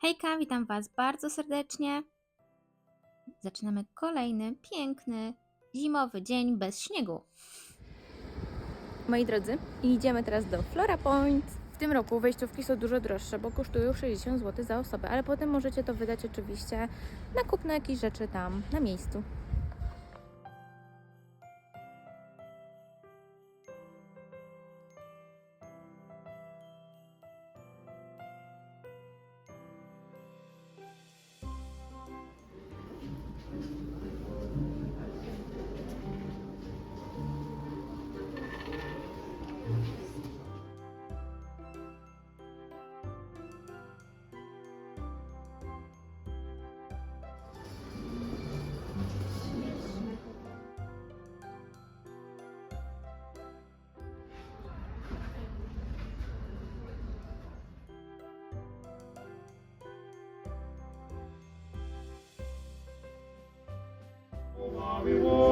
Hejka, witam Was bardzo serdecznie. Zaczynamy kolejny piękny zimowy dzień bez śniegu. Moi drodzy, idziemy teraz do Flora Point. W tym roku wejściówki są dużo droższe, bo kosztują 60 zł za osobę, ale potem możecie to wydać oczywiście na kupno jakichś rzeczy tam na miejscu. we will.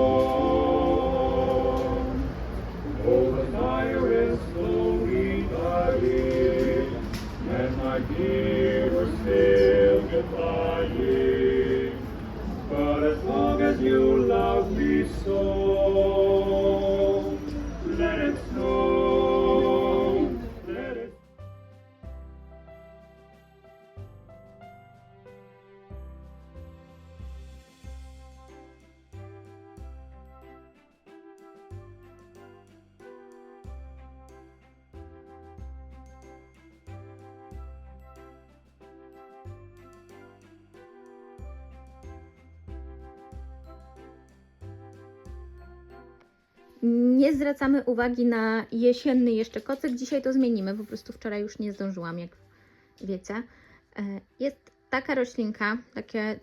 Nie zwracamy uwagi na jesienny jeszcze kocyk. Dzisiaj to zmienimy. Po prostu wczoraj już nie zdążyłam, jak wiecie. E, Jest taka roślinka, takie y,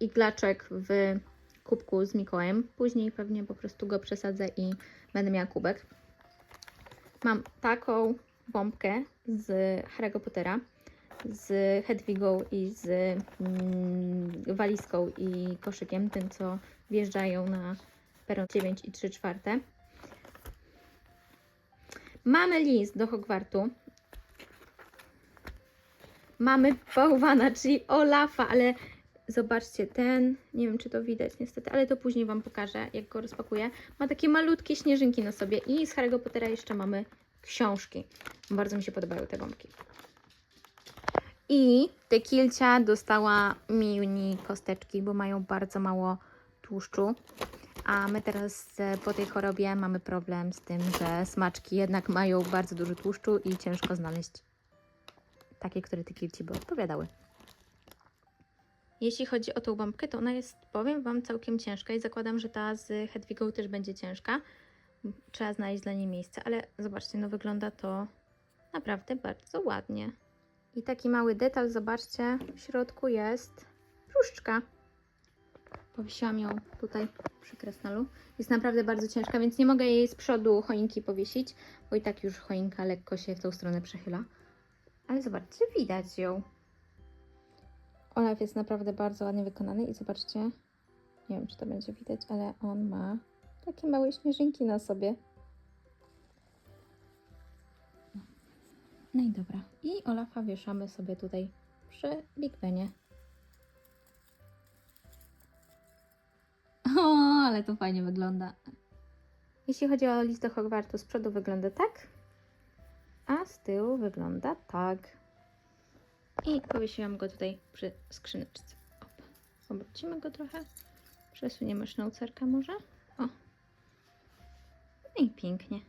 iglaczek w kubku z Mikołajem. Później pewnie po prostu go przesadzę i będę miała kubek. Mam taką bombkę z Harry'ego Pottera, z Hedwigą i z mm, walizką i koszykiem, tym co wjeżdżają na peron 9 i 3 czwarte. Mamy list do Hogwartu. Mamy bałwana, czyli Olafa, ale zobaczcie, ten, nie wiem czy to widać niestety, ale to później Wam pokażę, jak go rozpakuję. Ma takie malutkie śnieżynki na sobie i z Harry'ego Pottera jeszcze mamy książki. Bardzo mi się podobają te bombki. I Tekilcia dostała mini kosteczki, bo mają bardzo mało tłuszczu. A my teraz e, po tej chorobie mamy problem z tym, że smaczki jednak mają bardzo dużo tłuszczu i ciężko znaleźć takie, które te by odpowiadały. Jeśli chodzi o tą bombkę, to ona jest, powiem Wam, całkiem ciężka i zakładam, że ta z Hedwigą też będzie ciężka. Trzeba znaleźć dla niej miejsce, ale zobaczcie, no wygląda to naprawdę bardzo ładnie. I taki mały detal, zobaczcie, w środku jest różdżka. Powiesiłam ją tutaj przy kresnalu. Jest naprawdę bardzo ciężka, więc nie mogę jej z przodu choinki powiesić, bo i tak już choinka lekko się w tą stronę przechyla. Ale zobaczcie, widać ją. Olaf jest naprawdę bardzo ładnie wykonany i zobaczcie, nie wiem czy to będzie widać, ale on ma takie małe śnieżynki na sobie. No i dobra. I Olafa wieszamy sobie tutaj przy Big Benie. Ale to fajnie wygląda. Jeśli chodzi o list do Hogwartu, z przodu wygląda tak, a z tyłu wygląda tak. I powiesiłam go tutaj przy skrzyneczce. Op. Obrócimy go trochę. Przesuniemy sznaucerka może. O. No i pięknie.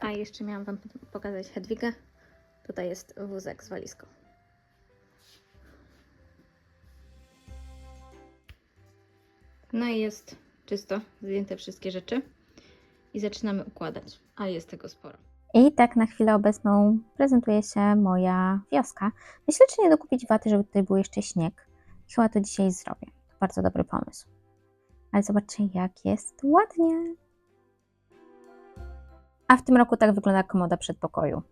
A jeszcze miałam Wam pokazać Hedwigę. Tutaj jest wózek z walizką. No i jest czysto, zdjęte wszystkie rzeczy. I zaczynamy układać. A jest tego sporo. I tak na chwilę obecną prezentuje się moja wioska. Myślę, czy nie dokupić waty, żeby tutaj był jeszcze śnieg. Chyba to dzisiaj zrobię. To bardzo dobry pomysł. Ale zobaczcie, jak jest ładnie. A w tym roku tak wygląda komoda przedpokoju.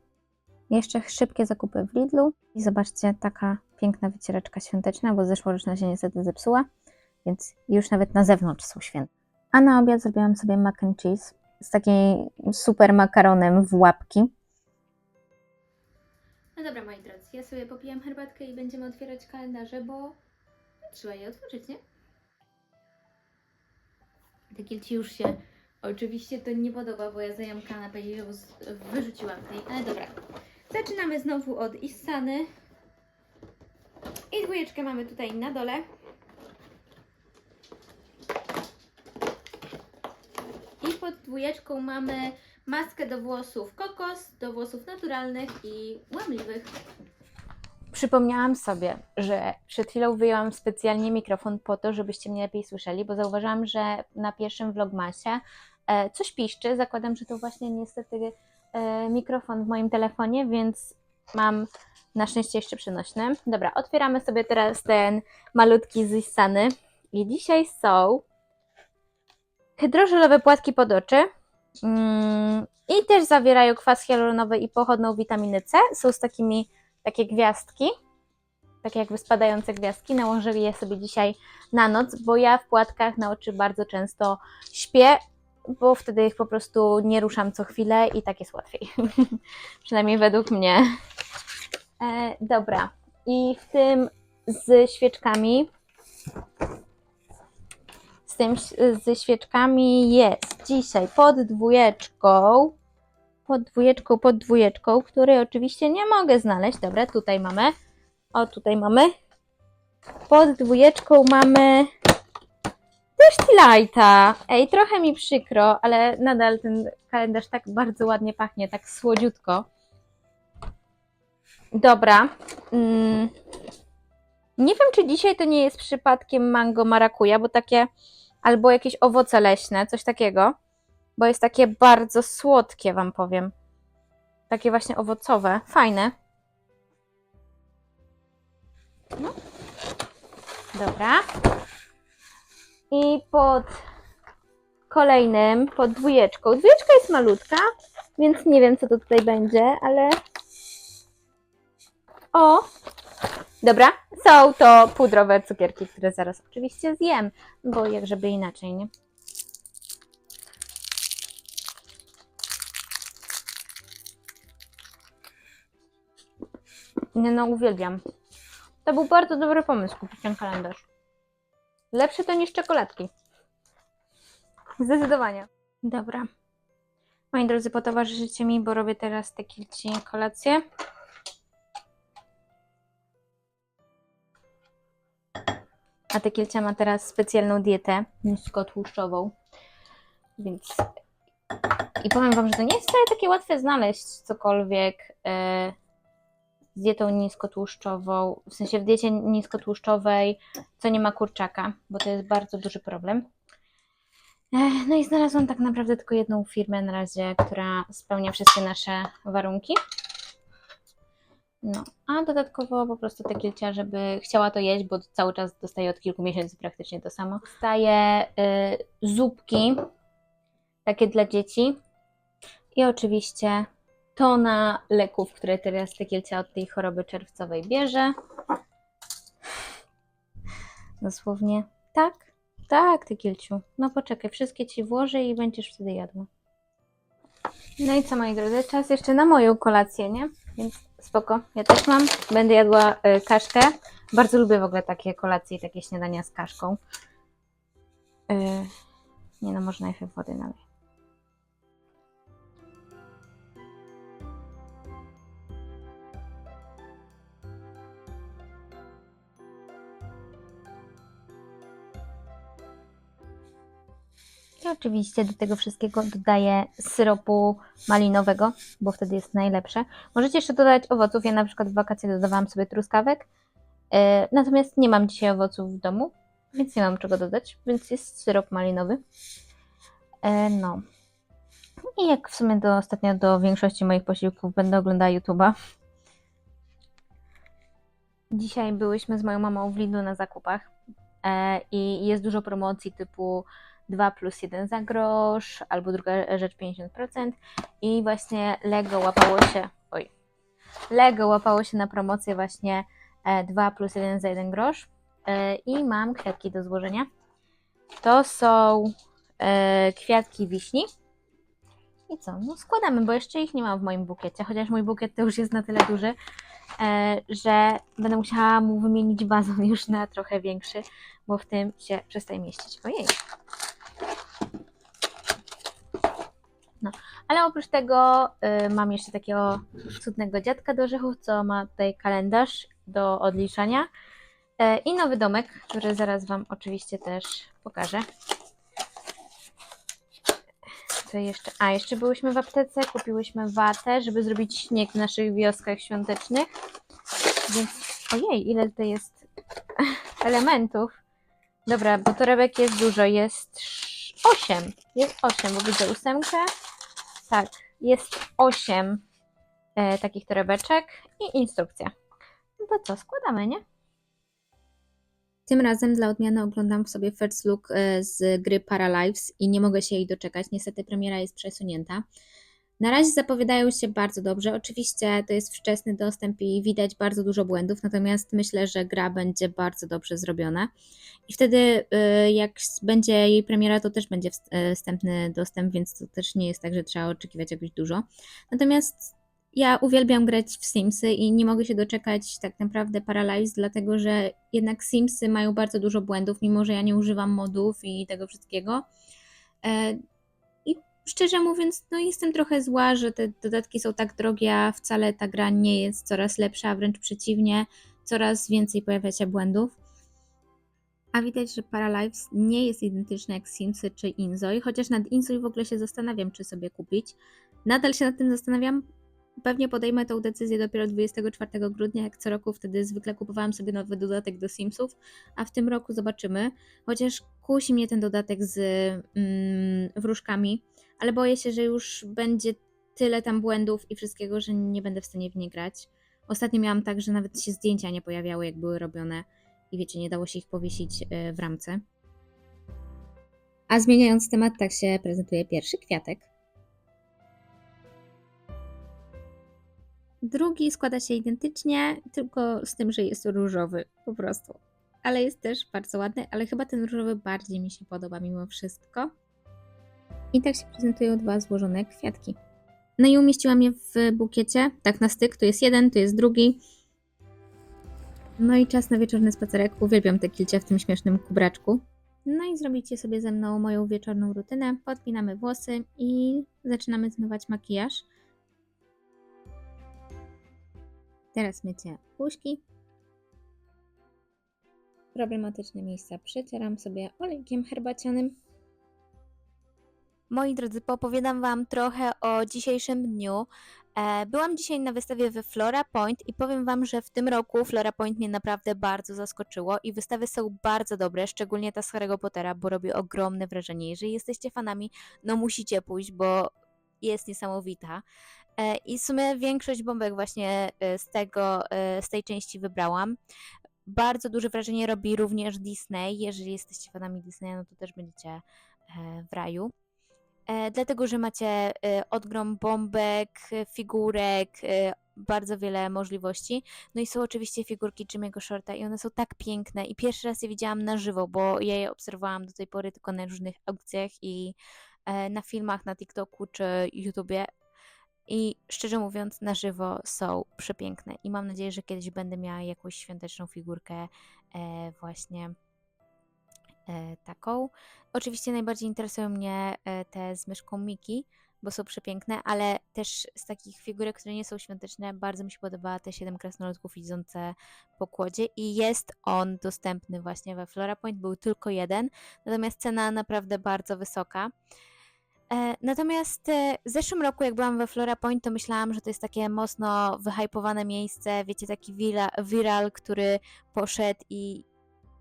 Jeszcze szybkie zakupy w Lidlu. I zobaczcie, taka piękna wycieraczka świąteczna, bo zeszłoroczna się niestety zepsuła, więc już nawet na zewnątrz są święte. A na obiad zrobiłam sobie mac and cheese z takim super makaronem w łapki. dobra, moi drodzy, ja sobie popijam herbatkę i będziemy otwierać kalendarze, bo trzeba je otworzyć, nie? Takie ci już się oczywiście to nie podoba, bo ja zajęłam kanapę i ją wyrzuciłam tej, ale dobra. Zaczynamy znowu od Issany. I dwójeczkę mamy tutaj na dole. Pod dwójeczką mamy maskę do włosów kokos, do włosów naturalnych i łamliwych. Przypomniałam sobie, że przed chwilą wyjęłam specjalnie mikrofon po to, żebyście mnie lepiej słyszeli, bo zauważyłam, że na pierwszym vlogmasie e, coś piszczy. Zakładam, że to właśnie niestety e, mikrofon w moim telefonie, więc mam na szczęście jeszcze przenośny. Dobra, otwieramy sobie teraz ten malutki z. I dzisiaj są hydrożelowe płatki pod oczy. Mm, I też zawierają kwas hialuronowy i pochodną witaminę C. Są z takimi takie gwiazdki, takie jakby spadające gwiazdki. Nałożyli je sobie dzisiaj na noc, bo ja w płatkach na oczy bardzo często śpię, bo wtedy ich po prostu nie ruszam co chwilę i tak jest łatwiej. Przynajmniej według mnie. E, dobra. I w tym z świeczkami. Z tym ze świeczkami jest dzisiaj pod dwójeczką pod dwójeczką, pod dwójeczką, której oczywiście nie mogę znaleźć. Dobra, tutaj mamy. O, tutaj mamy. Pod dwójeczką mamy też Lighta. Ej, trochę mi przykro, ale nadal ten kalendarz tak bardzo ładnie pachnie, tak słodziutko. Dobra. Mm. Nie wiem, czy dzisiaj to nie jest przypadkiem mango marakuja, bo takie albo jakieś owoce leśne, coś takiego bo jest takie bardzo słodkie, Wam powiem. Takie właśnie owocowe, fajne. No. Dobra. I pod kolejnym, pod dwójeczką. Dwójeczka jest malutka, więc nie wiem, co to tutaj będzie, ale... O! Dobra, są to pudrowe cukierki, które zaraz oczywiście zjem, bo jak żeby inaczej, nie? Nie no, uwielbiam. To był bardzo dobry pomysł kupić ten kalendarz. Lepszy to niż czekoladki. Zdecydowanie. Dobra. Moi drodzy, potowarzyszycie mi, bo robię teraz te kilci kolację. A te kilcia ma teraz specjalną dietę niskotłuszczową. Więc i powiem Wam, że to nie jest wcale takie łatwe znaleźć cokolwiek e, z dietą niskotłuszczową, w sensie w diecie niskotłuszczowej, co nie ma kurczaka, bo to jest bardzo duży problem. Ech, No i znalazłam tak naprawdę tylko jedną firmę na razie, która spełnia wszystkie nasze warunki. No, a dodatkowo po prostu te kilcia, żeby chciała to jeść, bo cały czas dostaje od kilku miesięcy praktycznie to samo. Dostaje y, zupki, takie dla dzieci i oczywiście tona leków, które teraz te kilcia od tej choroby czerwcowej bierze. Dosłownie tak, tak, ty kilciu. No poczekaj, wszystkie ci włożę i będziesz wtedy jadła. No i co moi drodzy, czas jeszcze na moją kolację, nie? Więc spoko, ja też mam. Będę jadła y, kaszkę. Bardzo lubię w ogóle takie kolacje i takie śniadania z kaszką. Y, nie no, może najpierw wody naleję. Oczywiście do tego wszystkiego dodaję syropu malinowego, bo wtedy jest najlepsze. Możecie jeszcze dodać owoców. Ja na przykład w wakacje dodawałam sobie truskawek. E, natomiast nie mam dzisiaj owoców w domu, więc nie mam czego dodać, więc jest syrop malinowy. E, no. I jak w sumie do ostatnio do większości moich posiłków będę oglądała YouTube'a. Dzisiaj byłyśmy z moją mamą w Lidlu na zakupach e, i jest dużo promocji typu 2 plus 1 za grosz, albo druga rzecz 50%. I właśnie Lego łapało się, oj, Lego łapało się na promocję właśnie e, 2 plus 1 za 1 grosz. E, I mam kwiatki do złożenia. To są e, kwiatki wiśni. I co? No składamy, bo jeszcze ich nie mam w moim bukiecie, chociaż mój bukiet to już jest na tyle duży, e, że będę musiała mu wymienić wazon już na trochę większy, bo w tym się przestaje mieścić. Ojej. No, ale oprócz tego y, mam jeszcze takiego cudnego dziadka do orzechów, co ma tutaj kalendarz do odliczania e, i nowy domek, który zaraz Wam oczywiście też pokażę. Co jeszcze? A, jeszcze byłyśmy w aptece, kupiłyśmy watę, żeby zrobić śnieg w naszych wioskach świątecznych. Więc, ojej, ile tutaj jest elementów. Dobra, bo torebek jest dużo, jest 8. Jest 8, bo widzę ósemkę. Tak, jest 8 e, takich torebeczek i instrukcja. No to co, składamy, nie? Tym razem dla odmiany oglądam sobie first look e, z gry Paralives i nie mogę się jej doczekać. Niestety premiera jest przesunięta. Na razie zapowiadają się bardzo dobrze. Oczywiście to jest wczesny dostęp i widać bardzo dużo błędów, natomiast myślę, że gra będzie bardzo dobrze zrobiona. I wtedy, y, jak będzie jej premiera, to też będzie y, wstępny dostęp, więc to też nie jest tak, że trzeba oczekiwać jakoś dużo. Natomiast ja uwielbiam grać w Simsy i nie mogę się doczekać tak naprawdę Paralyze, dlatego że jednak Simsy mają bardzo dużo błędów, mimo że ja nie używam modów i tego wszystkiego. Szczerze mówiąc, no jestem trochę zła, że te dodatki są tak drogie, a wcale ta gra nie jest coraz lepsza, wręcz przeciwnie, coraz więcej pojawia się błędów. A widać, że Paralives nie jest identyczny jak Simsy czy Inzoi, chociaż nad Inzoi w ogóle się zastanawiam, czy sobie kupić. Nadal się nad tym zastanawiam. Pewnie podejmę tą decyzję dopiero 24 grudnia, jak co roku wtedy zwykle kupowałam sobie nowy dodatek do Simsów, a w tym roku zobaczymy. Chociaż kusi mnie ten dodatek z mm, wróżkami, ale boję się, że już będzie tyle tam błędów i wszystkiego, że nie będę w stanie w nie grać. Ostatnio miałam tak, że nawet się zdjęcia nie pojawiały, jak były robione i wiecie, nie dało się ich powiesić y, w ramce. A zmieniając temat, tak się prezentuje pierwszy kwiatek. Drugi składa się identycznie, tylko z tym, że jest różowy po prostu. Ale jest też bardzo ładny, ale chyba ten różowy bardziej mi się podoba mimo wszystko. I tak się prezentują dwa złożone kwiatki. No i umieściłam je w bukiecie, tak na styk. Tu jest jeden, tu jest drugi. No i czas na wieczorny spacerek. Uwielbiam te kilcia w tym śmiesznym kubraczku. No i zrobicie sobie ze mną moją wieczorną rutynę. Podpinamy włosy i zaczynamy zmywać makijaż. Teraz mycie puszki. Problematyczne miejsca przecieram sobie olejkiem herbacianym. Moi drodzy, poopowiadam Wam trochę o dzisiejszym dniu. E, Byłam dzisiaj na wystawie we Flora Point i powiem Wam, że w tym roku Flora Point mnie naprawdę bardzo zaskoczyło i wystawy są bardzo dobre, szczególnie ta z Harry'ego Pottera, bo robi ogromne wrażenie. Jeżeli jesteście fanami, no musicie pójść, bo jest niesamowita. E, I w sumie większość bombek właśnie e, z tego, z tej części wybrałam. Bardzo duże wrażenie robi również Disney. Jeżeli jesteście fanami Disneya, no to też będziecie w raju. E, Dlatego, że macie e, odgrom bombek, figurek, e, bardzo wiele możliwości. No i są oczywiście figurki Jimmy'ego Shorta i one są tak piękne i pierwszy raz je widziałam na żywo, bo ja je obserwowałam do tej pory tylko na różnych aukcjach i na filmach na TikToku czy YouTubie. I szczerze mówiąc, na żywo są przepiękne. I mam nadzieję, że kiedyś będę miała jakąś świąteczną figurkę właśnie taką. Oczywiście najbardziej interesują mnie e, te z myszką Miki, bo są przepiękne, ale też z takich figurek, które nie są świąteczne, bardzo mi się podoba te 7 krasnoludków idące po kłodzie i jest on dostępny właśnie we Flora Point, był tylko jeden, natomiast cena naprawdę bardzo wysoka. E, Natomiast e, w zeszłym roku, jak byłam we Flora Point, to myślałam, że to jest takie mocno wyhypowane miejsce, wiecie, taki viral, który poszedł i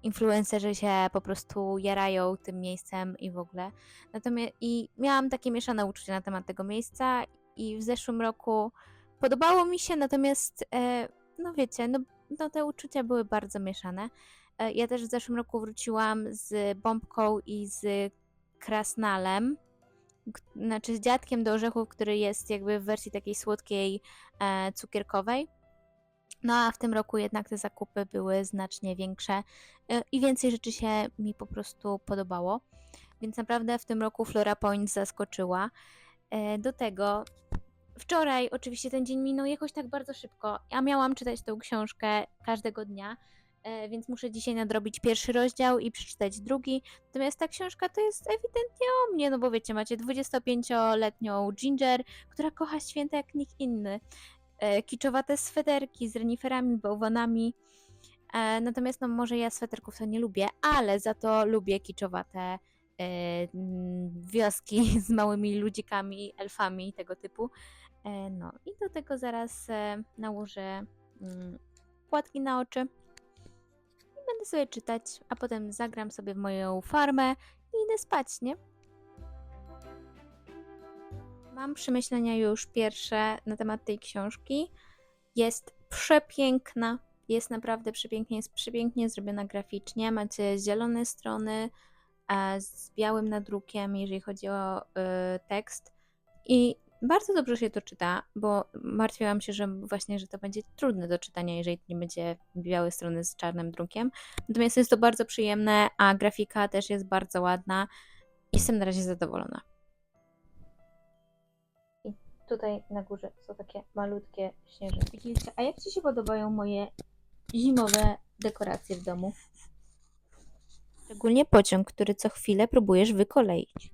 influencerzy się po prostu jarają tym miejscem i w ogóle. Natomiast i miałam takie mieszane uczucia na temat tego miejsca i w zeszłym roku podobało mi się, natomiast e, no wiecie, no, no te uczucia były bardzo mieszane. E, Ja też w zeszłym roku wróciłam z bombką i z krasnalem, znaczy z dziadkiem do orzechów, który jest jakby w wersji takiej słodkiej, e, cukierkowej. No a w tym roku jednak te zakupy były znacznie większe e, i więcej rzeczy się mi po prostu podobało. Więc naprawdę w tym roku Flora Point zaskoczyła. E, Do tego wczoraj oczywiście ten dzień minął jakoś tak bardzo szybko. Ja miałam czytać tą książkę każdego dnia, e, więc muszę dzisiaj nadrobić pierwszy rozdział i przeczytać drugi. Natomiast ta książka to jest ewidentnie o mnie, no bo wiecie, macie 25-letnią Ginger, która kocha święta jak nikt inny. E, kiczowate sweterki z reniferami, bałwanami. E, natomiast no może ja sweterków to nie lubię, ale za to lubię kiczowate e, mm, wioski z małymi ludzikami, elfami tego typu. No i do tego zaraz nałożę mm, płatki na oczy i będę sobie czytać, a potem zagram sobie w moją farmę i idę spać, nie? Mam przemyślenia już pierwsze na temat tej książki. Jest przepiękna, jest naprawdę przepięknie, jest przepięknie zrobiona graficznie. Macie zielone strony e, z białym nadrukiem, jeżeli chodzi o e, tekst. I bardzo dobrze się to czyta, bo martwiłam się, że właśnie, że to będzie trudne do czytania, jeżeli nie będzie białej strony z czarnym drukiem. Natomiast jest to bardzo przyjemne, a grafika też jest bardzo ładna. Jestem na razie zadowolona. Tutaj na górze są takie malutkie śnieżynki. A jak Ci się podobają moje zimowe dekoracje w domu? Szczególnie pociąg, który co chwilę próbujesz wykoleić.